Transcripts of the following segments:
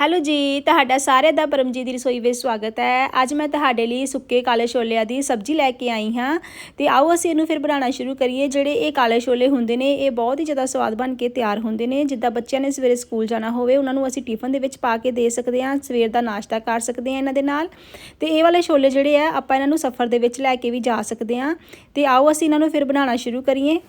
Hello ਜੀ, ਤੁਹਾਡਾ ਸਾਰਿਆਂ ਦਾ ਪਰਮਜੀਤ ਦੀ ਰਸੋਈ ਵਿੱਚ ਸਵਾਗਤ ਹੈ। ਅੱਜ ਮੈਂ ਤੁਹਾਡੇ ਲਈ ਸੁੱਕੇ ਕਾਲੇ ਛੋਲਿਆਂ ਦੀ ਸਬਜ਼ੀ ਲੈ ਕੇ ਆਈ ਹਾਂ। ਤੇ ਆਓ ਅਸੀਂ ਇਹਨੂੰ ਫਿਰ ਬਣਾਉਣਾ ਸ਼ੁਰੂ ਕਰੀਏ। ਜਿਹੜੇ ਇਹ ਕਾਲੇ ਛੋਲੇ ਹੁੰਦੇ ਨੇ, ਇਹ ਬਹੁਤ ਹੀ ਜ਼ਿਆਦਾ ਸਵਾਦ ਬਣ ਕੇ ਤਿਆਰ ਹੁੰਦੇ ਨੇ। ਜਿੱਦਾਂ ਬੱਚਿਆਂ ਨੇ ਸਵੇਰੇ ਸਕੂਲ ਜਾਣਾ ਹੋਵੇ, ਉਹਨਾਂ ਨੂੰ ਅਸੀਂ ਟਿਫਨ ਦੇ ਵਿੱਚ ਪਾ ਕੇ ਦੇ ਸਕਦੇ ਹਾਂ। ਸਵੇਰ ਦਾ ਨਾਸ਼ਤਾ ਕਰ ਸਕਦੇ ਹਾਂ ਇਹਨਾਂ ਦੇ ਨਾਲ। ਤੇ ਇਹ ਵਾਲੇ ਛੋਲੇ ਜਿਹੜੇ ਆ, ਆਪਾਂ ਇਹਨਾਂ ਨੂੰ ਸਫ਼ਰ ਦੇ ਵਿੱਚ ਲੈ ਕੇ ਵੀ ਜਾ ਸਕਦੇ ਹਾਂ। ਤੇ ਆਓ ਅਸੀਂ ਇਹਨਾਂ ਨੂੰ ਫਿਰ ਬਣਾਉਣਾ ਸ਼ੁਰੂ ਕਰੀਏ।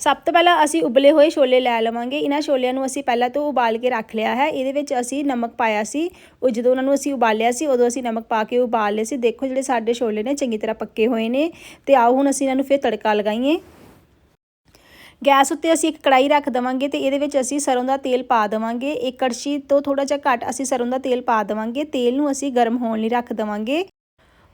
ਸਭ ਤੋਂ ਪਹਿਲਾਂ ਅਸੀਂ ਉਬਲੇ ਹੋਏ ਛੋਲੇ ਲੈ ਲਵਾਂਗੇ। ਇਹਨਾਂ ਛੋਲਿਆਂ ਨੂੰ ਅਸੀਂ ਪਹਿਲਾਂ ਤੋਂ ਉਬਾਲ ਕੇ ਰੱਖ ਲਿਆ ਹੈ। ਇਹਦੇ ਵਿੱਚ ਅਸੀਂ ਨਮਕ ਪਾਇਆ ਸੀ। ਉਹ ਜਦੋਂ ਉਹਨਾਂ ਨੂੰ ਅਸੀਂ ਉਬਾਲਿਆ ਸੀ, ਉਦੋਂ ਅਸੀਂ ਨਮਕ ਪਾ ਕੇ ਉਬਾਲ ਲਏ ਸੀ। ਦੇਖੋ ਜਿਹੜੇ ਸਾਡੇ ਛੋਲੇ ਨੇ, ਚੰਗੀ ਤਰ੍ਹਾਂ ਪੱਕੇ ਹੋਏ ਨੇ। ਤੇ ਆਓ ਹੁਣ ਅਸੀਂ ਇਹਨਾਂ ਨੂੰ ਫਿਰ ਤੜਕਾ ਲਗਾਈਏ। ਗੈਸ ਉੱਤੇ ਅਸੀਂ ਇੱਕ ਕੜਾਈ ਰੱਖ ਦਵਾਂਗੇ ਤੇ ਇਹਦੇ ਵਿੱਚ ਅਸੀਂ ਸਰੋਂ ਦਾ ਤੇਲ ਪਾ ਦਵਾਂਗੇ। ਇੱਕ ਕੜਛੀ ਤੋਂ ਥੋੜਾ ਜਿਹਾ ਘੱਟ ਅਸੀਂ ਸਰੋਂ ਦਾ ਤੇਲ ਪਾ ਦਵਾਂਗੇ। ਤੇਲ ਨੂੰ ਅਸੀਂ ਗਰਮ ਹੋਣ ਲਈ ਰੱਖ ਦਵਾਂਗੇ।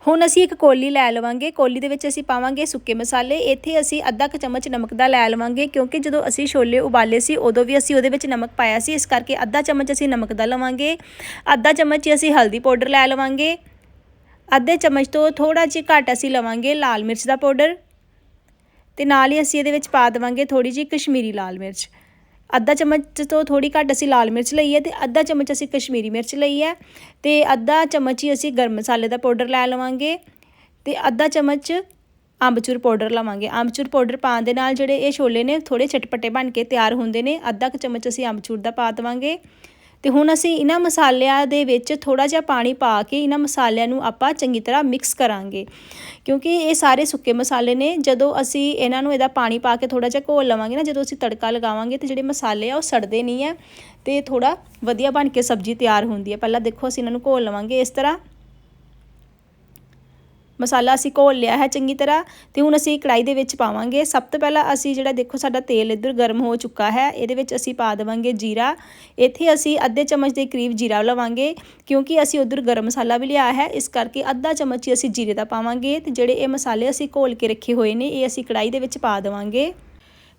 ਹੁਣ ਅਸੀਂ ਇੱਕ ਕੋਲੀ ਲੈ ਲਵਾਂਗੇ, ਕੋਲੀ ਦੇ ਵਿੱਚ ਅਸੀਂ ਪਾਵਾਂਗੇ ਸੁੱਕੇ ਮਸਾਲੇ, ਇੱਥੇ ਅਸੀਂ ਅੱਧਾ ਕੁ ਚਮਚ ਨਮਕ ਦਾ ਲੈ ਲਵਾਂਗੇ, ਕਿਉਂਕਿ ਜਦੋਂ ਅਸੀਂ ਛੋਲੇ ਉਬਾਲੇ ਸੀ, ਉਦੋਂ ਵੀ ਅਸੀਂ ਉਹਦੇ ਵਿੱਚ ਨਮਕ ਪਾਇਆ ਸੀ, ਇਸ ਕਰਕੇ ਅੱਧਾ ਚਮਚ ਅਸੀਂ ਨਮਕ ਦਾ ਲਵਾਂਗੇ, ਅੱਧਾ ਚਮਚ ਅਸੀਂ ਹਲਦੀ ਪਾਊਡਰ ਲੈ ਲਵਾਂਗੇ, ਅੱਧੇ ਚਮਚ ਤੋਂ ਥੋੜਾ ਜਿਹਾ ਘੱਟ ਅਸੀਂ ਲਵਾਂਗੇ ਲਾਲ ਮਿਰਚ ਦਾ ਪਾਊਡਰ, ਤੇ ਨਾਲ ਹੀ ਅਸੀਂ ਇਹਦੇ ਵਿੱਚ ਪਾ ਦੇਵਾਂਗੇ ਥੋੜੀ ਜਿਹੀ ਕਸ਼ਮੀਰੀ ਲਾਲ ਮਿਰਚ। ਅੱਧਾ ਚਮਚ ਤੋਂ ਥੋੜੀ ਘੱਟ ਅਸੀਂ ਲਾਲ ਮਿਰਚ ਲਈ ਹੈ ਤੇ ਅੱਧਾ ਚਮਚ ਅਸੀਂ ਕਸ਼ਮੀਰੀ ਮਿਰਚ ਲਈ ਹੈ ਤੇ ਅੱਧਾ ਚਮਚ ਹੀ ਅਸੀਂ ਗਰਮ ਮਸਾਲੇ ਦਾ ਪਾਊਡਰ ਲੈ ਲਵਾਂਗੇ ਤੇ ਅੱਧਾ ਚਮਚ ਅੰਬਚੂਰ ਪਾਊਡਰ ਲਵਾਂਗੇ। ਅੰਬਚੂਰ ਪਾਊਡਰ ਪਾਉਣ ਦੇ ਨਾਲ ਜਿਹੜੇ ਇਹ ਛੋਲੇ ਨੇ ਥੋੜੇ ਚਟਪਟੇ ਬਣ ਕੇ ਤਿਆਰ ਹੁੰਦੇ ਨੇ, ਅੱਧਾ ਕੁ ਚਮਚ ਅਸੀਂ ਅੰਬਚੂਰ ਦਾ ਪਾ ਦੇਵਾਂਗੇ। ਤੇ ਹੁਣ ਅਸੀਂ ਇਹਨਾਂ ਮਸਾਲਿਆਂ ਦੇ ਵਿੱਚ ਥੋੜਾ ਜਿਹਾ ਪਾਣੀ ਪਾ ਕੇ ਇਹਨਾਂ ਮਸਾਲਿਆਂ ਨੂੰ ਆਪਾਂ ਚੰਗੀ ਤਰ੍ਹਾਂ ਮਿਕਸ ਕਰਾਂਗੇ। ਕਿਉਂਕਿ ਇਹ ਸਾਰੇ ਸੁੱਕੇ ਮਸਾਲੇ ਨੇ, ਜਦੋਂ ਅਸੀਂ ਇਹਨਾਂ ਨੂੰ ਇਹਦਾ ਪਾਣੀ ਪਾ ਕੇ ਥੋੜਾ ਜਿਹਾ ਘੋਲ ਲਵਾਂਗੇ ਨਾ, ਜਦੋਂ ਅਸੀਂ ਤੜਕਾ ਲਗਾਵਾਂਗੇ ਤੇ ਜਿਹੜੇ ਮਸਾਲੇ ਆ ਉਹ ਸੜਦੇ ਨਹੀਂ ਆ ਤੇ ਥੋੜਾ ਵਧੀਆ ਬਣ ਕੇ ਸਬਜ਼ੀ ਤਿਆਰ ਹੁੰਦੀ ਹੈ ਪਹਿਲਾਂ ਦੇਖੋ ਅਸੀਂ ਇਹਨਾਂ ਨੂੰ ਘੋਲ ਲਵਾਂਗੇ ਇਸ ਤਰ੍ਹਾਂ। ਮਸਾਲਾ ਅਸੀਂ ਘੋਲ ਲਿਆ ਹੈ ਚੰਗੀ ਤਰ੍ਹਾਂ ਤੇ ਹੁਣ ਅਸੀਂ ਕੜਾਈ ਦੇ ਵਿੱਚ ਪਾਵਾਂਗੇ। ਸਭ ਤੋਂ ਪਹਿਲਾਂ ਅਸੀਂ ਜਿਹੜਾ ਦੇਖੋ ਸਾਡਾ ਤੇਲ ਇੱਧਰ ਗਰਮ ਹੋ ਚੁੱਕਾ ਹੈ, ਇਹਦੇ ਵਿੱਚ ਅਸੀਂ ਪਾ ਦੇਵਾਂਗੇ ਜੀਰਾ। ਇੱਥੇ ਅਸੀਂ ਅੱਧੇ ਚਮਚ ਦੇ ਕਰੀਬ ਜੀਰਾ ਲਵਾਂਗੇ, ਕਿਉਂਕਿ ਅਸੀਂ ਉਧਰ ਗਰਮ ਮਸਾਲਾ ਵੀ ਲਿਆ ਹੈ, ਇਸ ਕਰਕੇ ਅੱਧਾ ਚਮਚ ਹੀ ਅਸੀਂ ਜੀਰੇ ਦਾ ਪਾਵਾਂਗੇ ਤੇ ਜਿਹੜੇ ਇਹ ਮਸਾਲੇ ਅਸੀਂ ਘੋਲ ਕੇ ਰੱਖੇ ਹੋਏ ਨੇ, ਇਹ ਅਸੀਂ ਕੜਾਈ ਦੇ ਵਿੱਚ ਪਾ ਦੇਵਾਂਗੇ।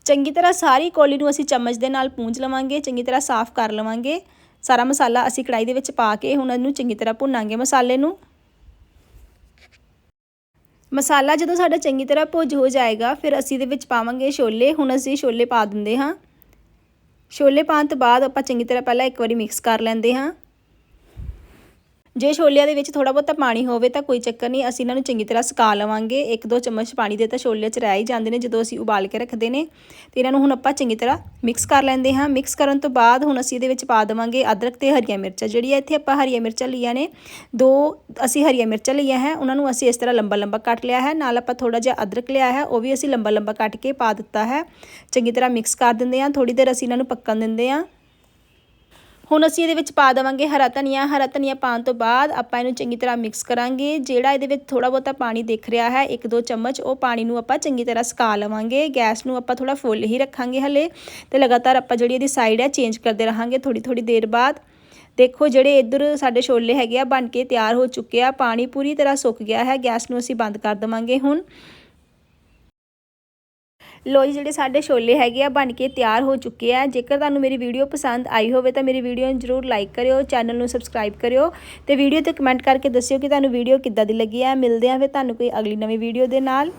ਚੰਗੀ ਤਰ੍ਹਾਂ ਸਾਰੀ ਕੋਲੀ ਨੂੰ ਅਸੀਂ ਚਮਚ ਦੇ ਨਾਲ ਪੂੰਝ ਲਵਾਂਗੇ, ਚੰਗੀ ਤਰ੍ਹਾਂ ਸਾਫ਼ ਕਰ ਲਵਾਂਗੇ। ਸਾਰਾ ਮਸਾਲਾ ਅਸੀਂ ਕੜਾਈ ਦੇ ਵਿੱਚ ਪਾ ਕੇ ਹੁਣ ਇਹਨੂੰ ਚੰਗੀ ਤਰ੍ਹਾਂ ਭੁੰਨਾਂਗੇ ਮਸਾਲੇ ਨੂੰ। ਮਸਾਲਾ ਜਦੋਂ ਸਾਡਾ ਚੰਗੀ ਤਰ੍ਹਾਂ ਭੁੱਜ ਹੋ ਜਾਏਗਾ, ਫਿਰ ਅਸੀਂ ਇਹਦੇ ਵਿੱਚ ਪਾਵਾਂਗੇ ਛੋਲੇ। ਹੁਣ ਅਸੀਂ ਛੋਲੇ ਪਾ ਦਿੰਦੇ ਹਾਂ। ਛੋਲੇ ਪਾਉਣ ਤੋਂ ਬਾਅਦ ਆਪਾਂ ਚੰਗੀ ਤਰ੍ਹਾਂ ਪਹਿਲਾਂ ਇੱਕ ਵਾਰੀ ਮਿਕਸ ਕਰ ਲੈਂਦੇ ਹਾਂ। ਜੇ ਛੋਲਿਆਂ ਦੇ ਵਿੱਚ ਥੋੜਾ ਬਹੁਤਾ ਪਾਣੀ ਹੋਵੇ ਤਾਂ ਕੋਈ ਚੱਕਰ ਨਹੀਂ, ਅਸੀਂ ਇਹਨਾਂ ਨੂੰ ਚੰਗੀ ਤਰ੍ਹਾਂ ਸੁਕਾ ਲਵਾਂਗੇ। ਇੱਕ ਦੋ ਚਮਚ ਪਾਣੀ ਦੇ ਤਾਂ ਛੋਲੇ 'ਚ ਰਹਿ ਹੀ ਜਾਂਦੇ ਨੇ ਜਦੋਂ ਅਸੀਂ ਉਬਾਲ ਕੇ ਰੱਖਦੇ ਨੇ। ਤੇ ਇਹਨਾਂ ਨੂੰ ਹੁਣ ਆਪਾਂ ਚੰਗੀ ਤਰ੍ਹਾਂ ਮਿਕਸ ਕਰ ਲੈਂਦੇ ਹਾਂ। ਮਿਕਸ ਕਰਨ ਤੋਂ ਬਾਅਦ ਹੁਣ ਅਸੀਂ ਇਹਦੇ ਵਿੱਚ ਪਾ ਦੇਵਾਂਗੇ ਅਦਰਕ ਤੇ ਹਰੀਆਂ ਮਿਰਚਾਂ। ਜਿਹੜੀਆਂ ਇੱਥੇ ਆਪਾਂ ਹਰੀਆਂ ਮਿਰਚਾਂ ਲਈਆਂ ਨੇ, ਦੋ ਅਸੀਂ ਹਰੀਆਂ ਮਿਰਚਾਂ ਲਈਆਂ ਹੈ, ਉਹਨਾਂ ਨੂੰ ਅਸੀਂ ਇਸ ਤਰ੍ਹਾਂ ਲੰਬਾ ਲੰਬਾ ਕੱਟ ਲਿਆ ਹੈ। ਨਾਲ ਆਪਾਂ ਥੋੜਾ ਜਿਹਾ ਅਦਰਕ ਲਿਆ ਹੈ, ਉਹ ਵੀ ਅਸੀਂ ਲੰਬਾ ਲੰਬਾ ਕੱਟ ਕੇ ਪਾ ਦਿੱਤਾ ਹੈ। ਚੰਗੀ ਤਰ੍ਹਾਂ ਮਿਕਸ ਕਰ ਦਿੰਦੇ ਹਾਂ। ਥੋੜੀ ਦੇਰ ਅਸੀਂ ਇਹਨਾਂ ਨੂੰ ਪੱਕਣ ਦਿੰਦੇ ਹਾਂ। ਹੁਣ ਅਸੀਂ ਇਹਦੇ ਵਿੱਚ ਪਾ ਦੇਵਾਂਗੇ ਹਰਾ ਧਨੀਆ ਹਰਾ ਧਨੀਆ ਪਾਉਣ ਤੋਂ ਬਾਅਦ ਆਪਾਂ ਇਹਨੂੰ ਚੰਗੀ ਤਰ੍ਹਾਂ ਮਿਕਸ ਕਰਾਂਗੇ। ਜਿਹੜਾ ਇਹਦੇ ਵਿੱਚ ਥੋੜਾ ਬਹੁਤਾ ਪਾਣੀ ਦਿਖ ਰਿਹਾ ਹੈ, ਇੱਕ ਦੋ ਚਮਚ, ਉਹ ਪਾਣੀ ਨੂੰ ਆਪਾਂ ਚੰਗੀ ਤਰ੍ਹਾਂ ਸੁਕਾ ਲਵਾਂਗੇ। ਗੈਸ ਨੂੰ ਆਪਾਂ ਥੋੜਾ ਫੁੱਲ ਹੀ ਰੱਖਾਂਗੇ ਹਲੇ ਤੇ ਲਗਾਤਾਰ ਆਪਾਂ ਜਿਹੜੀ ਇਹਦੀ ਸਾਈਡ ਹੈ ਚੇਂਜ ਕਰਦੇ ਰਹਾਂਗੇ ਥੋੜੀ ਥੋੜੀ ਦੇਰ ਬਾਅਦ। ਦੇਖੋ ਜਿਹੜੇ ਇੱਧਰ ਸਾਡੇ ਛੋਲੇ ਹੈਗੇ ਆ ਬਣ ਕੇ ਤਿਆਰ ਹੋ ਚੁੱਕੇ ਆ, ਪਾਣੀ ਪੂਰੀ ਤਰ੍ਹਾਂ ਸੁੱਕ ਗਿਆ ਹੈ, ਗੈਸ ਨੂੰ ਅਸੀਂ ਬੰਦ ਕਰ ਦਵਾਂਗੇ ਹੁਣ। ਲੋ ਜੀ, ਜਿਹੜੇ ਸਾਡੇ ਛੋਲੇ ਹੈਗੇ ਆ, ਬਣ ਕੇ ਤਿਆਰ ਹੋ ਚੁੱਕੇ ਆ। ਜੇਕਰ ਤੁਹਾਨੂੰ ਮੇਰੀ ਵੀਡੀਓ ਪਸੰਦ ਆਈ ਹੋਵੇ, ਤਾਂ ਮੇਰੀ ਵੀਡੀਓ ਨੂੰ ਜਰੂਰ ਲਾਈਕ ਕਰਿਓ ਚੈਨਲ ਨੂੰ ਸਬਸਕ੍ਰਾਈਬ ਕਰਿਓ ਤੇ ਵੀਡੀਓ ਤੇ ਕਮੈਂਟ ਕਰਕੇ ਦੱਸਿਓ ਕਿ ਤੁਹਾਨੂੰ ਵੀਡੀਓ ਕਿੱਦਾਂ ਦੀ ਲੱਗੀ ਆ। ਮਿਲਦੇ ਆ ਫਿਰ ਤੁਹਾਨੂੰ ਕੋਈ ਅਗਲੀ ਨਵੀਂ ਵੀਡੀਓ ਦੇ ਨਾਲ।